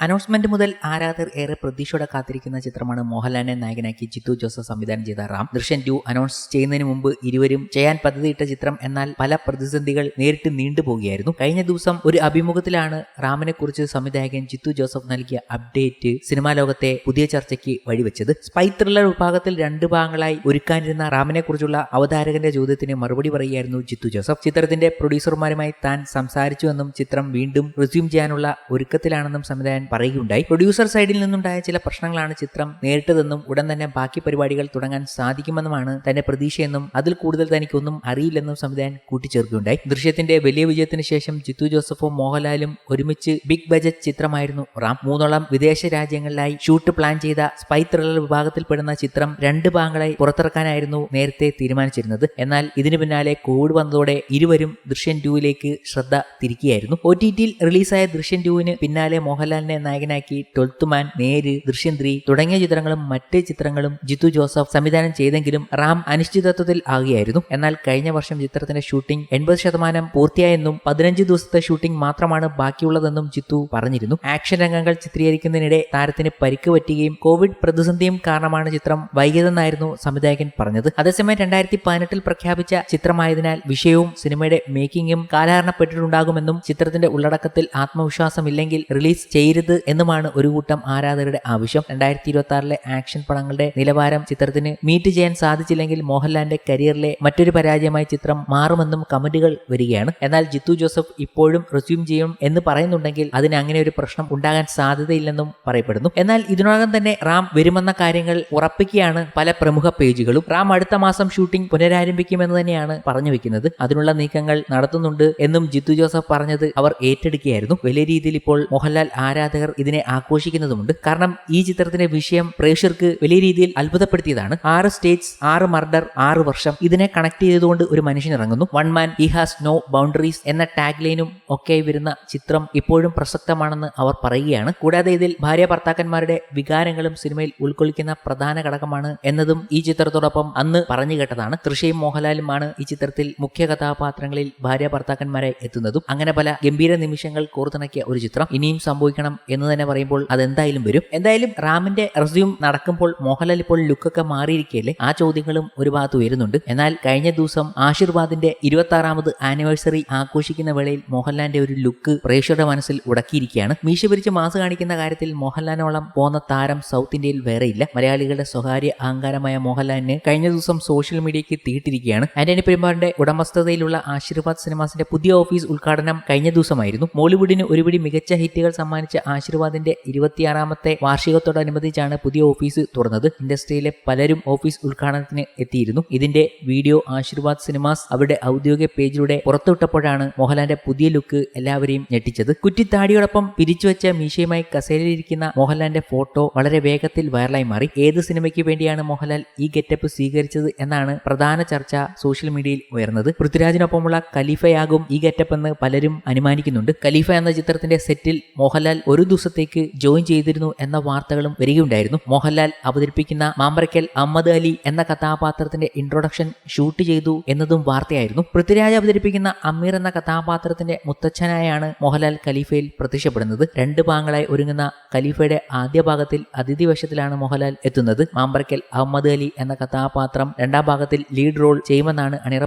Announcement മുതൽ ആരാധകർ ഏറെ പ്രതീക്ഷയോടെ കാത്തിരിക്കുന്ന ചിത്രമാണ് മോഹൻലാലിനെ നായകനാക്കി ജിത്തു ജോസഫ് സംവിധാനം ചെയ്ത റാം. ദൃശ്യൻ ടു അനൗൺസ് ചെയ്യുന്നതിന് മുമ്പ് ഇരുവരും ചെയ്യാൻ പദ്ധതിയിട്ട ചിത്രം എന്നാൽ പല പ്രതിസന്ധികൾ നേരിട്ട് നീണ്ടുപോകുകയായിരുന്നു കഴിഞ്ഞ ദിവസം ഒരു അഭിമുഖത്തിലാണ് റാമിനെ കുറിച്ച് സംവിധായകൻ ജിത്തു ജോസഫ് നൽകിയ അപ്ഡേറ്റ് സിനിമാ ലോകത്തെ പുതിയ ചർച്ചയ്ക്ക് വഴിവെച്ചത്. സ്പൈ ത്രില്ലർ വിഭാഗത്തിൽ രണ്ട് ഭാഗങ്ങളായി ഒരുക്കാനിരുന്ന റാമിനെ കുറിച്ചുള്ള അവതാരകന്റെ ചോദ്യത്തിന് മറുപടി പറയുകയായിരുന്നു ജിത്തു ജോസഫ്. ചിത്രത്തിന്റെ പ്രൊഡ്യൂസർമാരുമായി താൻ സംസാരിച്ചുവെന്നും ചിത്രം വീണ്ടും റിസ്യൂം ചെയ്യാനുള്ള ഒരുക്കത്തിലാണെന്നും സംവിധായകൻ പറയുകയുണ്ടായി. പ്രൊഡ്യൂസർ സൈഡിൽ നിന്നുണ്ടായ ചില പ്രശ്നങ്ങളാണ് ചിത്രം നേരിട്ടതെന്നും ഉടൻ തന്നെ ബാക്കി പരിപാടികൾ തുടങ്ങാൻ സാധിക്കുമെന്നുമാണ് തന്റെ പ്രതീക്ഷയെന്നും അതിൽ കൂടുതൽ തനിക്കൊന്നും അറിയില്ലെന്നും സംവിധായകൻ കൂട്ടിച്ചേർക്കുകയുണ്ടായി. ദൃശ്യത്തിന്റെ വലിയ വിജയത്തിന് ശേഷം ജിത്തു ജോസഫും മോഹൻലാലും ഒരുമിച്ച് ബിഗ് ബജറ്റ് ചിത്രമായിരുന്നു റാം. മൂന്നോളം വിദേശ രാജ്യങ്ങളിലായി ഷൂട്ട് പ്ലാൻ ചെയ്ത സ്പൈ ത്രില്ലർ വിഭാഗത്തിൽപ്പെടുന്ന ചിത്രം രണ്ട് ഭാഗങ്ങളായി പുറത്തിറക്കാനായിരുന്നു നേരത്തെ തീരുമാനിച്ചിരുന്നത്. എന്നാൽ ഇതിനു പിന്നാലെ കോവിഡ് വന്നതോടെ ഇരുവരും ദൃശ്യൻ ടൂവിലേക്ക് ശ്രദ്ധ തിരിക്കുകയായിരുന്നു. ഒ ടി ടിയിൽ റിലീസായ ദൃശ്യൻ ടൂവിന് പിന്നാലെ മോഹൻലാലിനെ നായകനാക്കി ട്വൽത്ത് മാൻ നേര് ദൃശ്യം ത്രീ തുടങ്ങിയ ചിത്രങ്ങളും മറ്റ് ചിത്രങ്ങളും ജിത്തു ജോസഫ് സംവിധാനം ചെയ്തെങ്കിലും റാം അനിശ്ചിതത്വത്തിൽ ആകുകയായിരുന്നു. എന്നാൽ കഴിഞ്ഞ വർഷം ചിത്രത്തിന്റെ ഷൂട്ടിംഗ് എൺപത് ശതമാനം പൂർത്തിയായെന്നും പതിനഞ്ച് ദിവസത്തെ ഷൂട്ടിംഗ് മാത്രമാണ് ബാക്കിയുള്ളതെന്നും ജിത്തു പറഞ്ഞിരുന്നു. ആക്ഷൻ രംഗങ്ങൾ ചിത്രീകരിക്കുന്നതിനിടെ താരത്തിന് പരിക്ക് പറ്റുകയും കോവിഡ് പ്രതിസന്ധിയും കാരണമാണ് ചിത്രം വൈകിയതെന്നായിരുന്നു സംവിധായകൻ പറഞ്ഞത്. അതേസമയം രണ്ടായിരത്തി പതിനെട്ടിൽ പ്രഖ്യാപിച്ച ചിത്രമായതിനാൽ വിഷയവും സിനിമയുടെ മേക്കിംഗും കാലഹരണപ്പെട്ടിട്ടുണ്ടാകുമെന്നും ചിത്രത്തിന്റെ ഉള്ളടക്കത്തിൽ ആത്മവിശ്വാസമില്ലെങ്കിൽ റിലീസ് ചെയ്യരുത് എന്നുമാണ് ഒരു കൂട്ടം ആരാധകരുടെ ആവശ്യം. രണ്ടായിരത്തി ഇരുപത്തി ആറിലെ ആക്ഷൻ പടങ്ങളുടെ നിലവാരം ചിത്രത്തിന് മീറ്റ് ചെയ്യാൻ സാധിച്ചില്ലെങ്കിൽ മോഹൻലാലിന്റെ കരിയറിലെ മറ്റൊരു പരാജയമായി ചിത്രം മാറുമെന്നും കമന്റുകൾ വരികയാണ്. എന്നാൽ ജിത്തു ജോസഫ് ഇപ്പോഴും റിസ്യൂം ചെയ്യും എന്ന് പറയുന്നുണ്ടെങ്കിൽ അതിന് അങ്ങനെ ഒരു പ്രശ്നം ഉണ്ടാകാൻ സാധ്യതയില്ലെന്നും പറയപ്പെടുന്നു. എന്നാൽ ഇതിനോടകം തന്നെ റാം വരുമെന്ന കാര്യങ്ങൾ ഉറപ്പിക്കുകയാണ് പല പ്രമുഖ പേജുകളും. റാം അടുത്ത മാസം ഷൂട്ടിംഗ് പുനരാരംഭിക്കുമെന്ന് തന്നെയാണ് പറഞ്ഞു വെക്കുന്നത്. അതിനുള്ള നീക്കങ്ങൾ നടത്തുന്നുണ്ട് എന്നും ജിത്തു ജോസഫ് പറഞ്ഞത് അവർ ഏറ്റെടുക്കുകയായിരുന്നു. വലിയ രീതിയിൽ ഇപ്പോൾ മോഹൻലാൽ ആരാധകർ ഇതിനെ ആഘോഷിക്കുന്നതുമുണ്ട്. കാരണം ഈ ചിത്രത്തിന്റെ വിഷയം പ്രേക്ഷകർക്ക് വലിയ രീതിയിൽ അത്ഭുതപ്പെടുത്തിയതാണ്. ആറ് സ്റ്റേറ്റ്സ് ആറ് മർഡർ ആറ് വർഷം ഇതിനെ കണക്ട് ചെയ്തുകൊണ്ട് ഒരു മനുഷ്യൻ ഇറങ്ങുന്നു. One man he has no boundaries എന്ന ടാഗ് ലൈനും ഒക്കെ വരുന്ന ചിത്രം ഇപ്പോഴും പ്രസക്തമാണെന്ന് അവർ പറയുകയാണ്. കൂടാതെ ഇതിൽ ഭാര്യ ഭർത്താക്കന്മാരുടെ വികാരങ്ങളും സിനിമയിൽ ഉൾക്കൊള്ളിക്കുന്ന പ്രധാന ഘടകമാണ് എന്നതും ഈ ചിത്രത്തോടൊപ്പം അന്ന് പറഞ്ഞു കേട്ടതാണ്. തൃശയും മോഹൻലാലുമാണ് ഈ ചിത്രത്തിൽ മുഖ്യ കഥാപാത്രങ്ങളിൽ ഭാര്യ ഭർത്താക്കന്മാരെ എത്തുന്നതും. അങ്ങനെ പല ഗംഭീര നിമിഷങ്ങൾ കോർത്തിണക്കിയ ഒരു ചിത്രം. ഇനിയും സംഭവിക്കണം എന്ന് തന്നെ പറയുമ്പോൾ അതെന്തായാലും വരും. എന്തായാലും റാമിന്റെ റെസ്യൂം നടക്കുമ്പോൾ മോഹൻലാൽ ഇപ്പോൾ ലുക്കൊക്കെ മാറിയിരിക്കുകയല്ലേ ആ ചോദ്യങ്ങളും ഒരു ഭാഗത്ത് വരുന്നുണ്ട് എന്നാൽ കഴിഞ്ഞ ദിവസം ആശീർവാദിന്റെ ഇരുപത്തി ആറാമത് ആനിവേഴ്സറി ആഘോഷിക്കുന്ന വേളയിൽ മോഹൻലാലിന്റെ ഒരു ലുക്ക് പ്രേക്ഷകരുടെ മനസ്സിൽ ഉടക്കിയിരിക്കുകയാണ്. മീശ പിരിച്ച് മാസ് കാണിക്കുന്ന കാര്യത്തിൽ മോഹൻലാലിനോളം പോന്ന താരം സൗത്ത് ഇന്ത്യയിൽ വേറെയില്ല മലയാളികളുടെ സ്വകാര്യ അഹങ്കാരമായ മോഹൻലാലിന് കഴിഞ്ഞ ദിവസം സോഷ്യൽ മീഡിയയ്ക്ക് തീട്ടിരിക്കുകയാണ് ആന്റണി പെരുമാറിന്റെ ഉടമസ്ഥതയിലുള്ള ആശീർവാദ് സിനിമാസിന്റെ പുതിയ ഓഫീസ് ഉദ്ഘാടനം കഴിഞ്ഞ ദിവസമായിരുന്നു. മോളിവുഡിന് ഒരുപിടി മികച്ച ഹിറ്റുകൾ സമ്മാനിച്ച ആശീർവാദിന്റെ ഇരുപത്തിയാറാമത്തെ വാർഷികത്തോടനുബന്ധിച്ചാണ് പുതിയ ഓഫീസ് തുറന്നത്. ഇൻഡസ്ട്രിയിലെ പലരും ഓഫീസ് ഉദ്ഘാടനത്തിന് എത്തിയിരുന്നു. ഇതിന്റെ വീഡിയോ ആശീർവാദ് സിനിമാസ് അവരുടെ ഔദ്യോഗിക പേജിലൂടെ പുറത്തുവിട്ടപ്പോഴാണ് മോഹൻലാലിന്റെ പുതിയ ലുക്ക് എല്ലാവരെയും ഞെട്ടിച്ചത്. കുറ്റിത്താടിയോടൊപ്പം പിരിച്ചുവെച്ച മീശയുമായി കസേരയിലിരിക്കുന്ന മോഹൻലാലിന്റെ ഫോട്ടോ വളരെ വേഗത്തിൽ വൈറലായി മാറി. ഏത് സിനിമയ്ക്ക് വേണ്ടിയാണ് മോഹൻലാൽ ഈ ഗെറ്റപ്പ് സ്വീകരിച്ചത് എന്നാണ് പ്രധാന ചർച്ച സോഷ്യൽ മീഡിയയിൽ ഉയർന്നത്. പൃഥ്വിരാജിനൊപ്പമുള്ള ഖലീഫയാകും ഈ ഗെറ്റപ്പ് എന്ന് പലരും അനുമാനിക്കുന്നുണ്ട്. ഖലീഫ എന്ന ചിത്രത്തിന്റെ സെറ്റിൽ മോഹൻലാൽ ഒരു ദിവസത്തേക്ക് ജോയിൻ ചെയ്തിരുന്നു എന്ന വാർത്തകളും വരികയുണ്ടായിരുന്നു. മോഹൻലാൽ അവതരിപ്പിക്കുന്ന മാമ്പറയ്ക്കൽ അഹമ്മദ് അലി എന്ന കഥാപാത്രത്തിന്റെ ഇൻട്രൊഡക്ഷൻ ഷൂട്ട് ചെയ്തു എന്നതും വാർത്തയായിരുന്നു. പൃഥ്വിരാജ് അവതരിപ്പിക്കുന്ന അമീർ എന്ന കഥാപാത്രത്തിന്റെ മുത്തച്ഛനായാണ് മോഹൻലാൽ ഖലീഫയിൽ പ്രത്യക്ഷപ്പെടുന്നത്. രണ്ട് ഭാഗങ്ങളായി ഒരുങ്ങുന്ന ഖലീഫയുടെ ആദ്യ ഭാഗത്തിൽ അതിഥി വേഷത്തിലാണ് മോഹൻലാൽ എത്തുന്നത്. മാമ്പറയ്ക്കൽ അഹമ്മദ് അലി എന്ന കഥാപാത്രം രണ്ടാം ഭാഗത്തിൽ ലീഡ് റോൾ ചെയ്യുമെന്നാണ് അണിയറ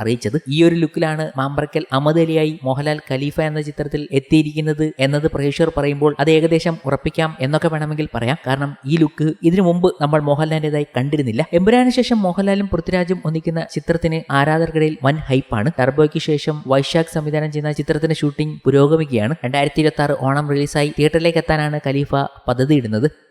അറിയിച്ചത്. ഈ ഒരു ലുക്കിലാണ് മാമ്പറയ്ക്കൽ അഹമ്മദ് അലിയായി മോഹൻലാൽ ഖലീഫ എന്ന ചിത്രത്തിൽ എത്തിയിരിക്കുന്നത് എന്നത് പ്രേക്ഷകർ പറയുമ്പോൾ അത് ഏകദേശം ഉറപ്പിക്കാം എന്നൊക്കെ വേണമെങ്കിൽ പറയാം. കാരണം ഈ ലുക്ക് ഇതിനു മുമ്പ് നമ്മൾ മോഹൻലാലിന്റേതായി കണ്ടിരുന്നില്ല. എമ്പുരാന് ശേഷം മോഹൻലാലും പൃഥ്വിരാജും ഒന്നിക്കുന്ന ചിത്രത്തിന് ആരാധകർക്കിടയിൽ വൻ ഹൈപ്പാണ്. ടർബോയ്ക്ക് ശേഷം വൈശാഖ് സംവിധാനം ചെയ്യുന്ന ചിത്രത്തിന്റെ ഷൂട്ടിംഗ് പുരോഗമിക്കുകയാണ്. രണ്ടായിരത്തി ഇരുപത്തി ആറ് ഓണം റിലീസായി തിയേറ്ററിലേക്ക് എത്താനാണ് ഖലീഫ പദ്ധതിയിടുന്നത്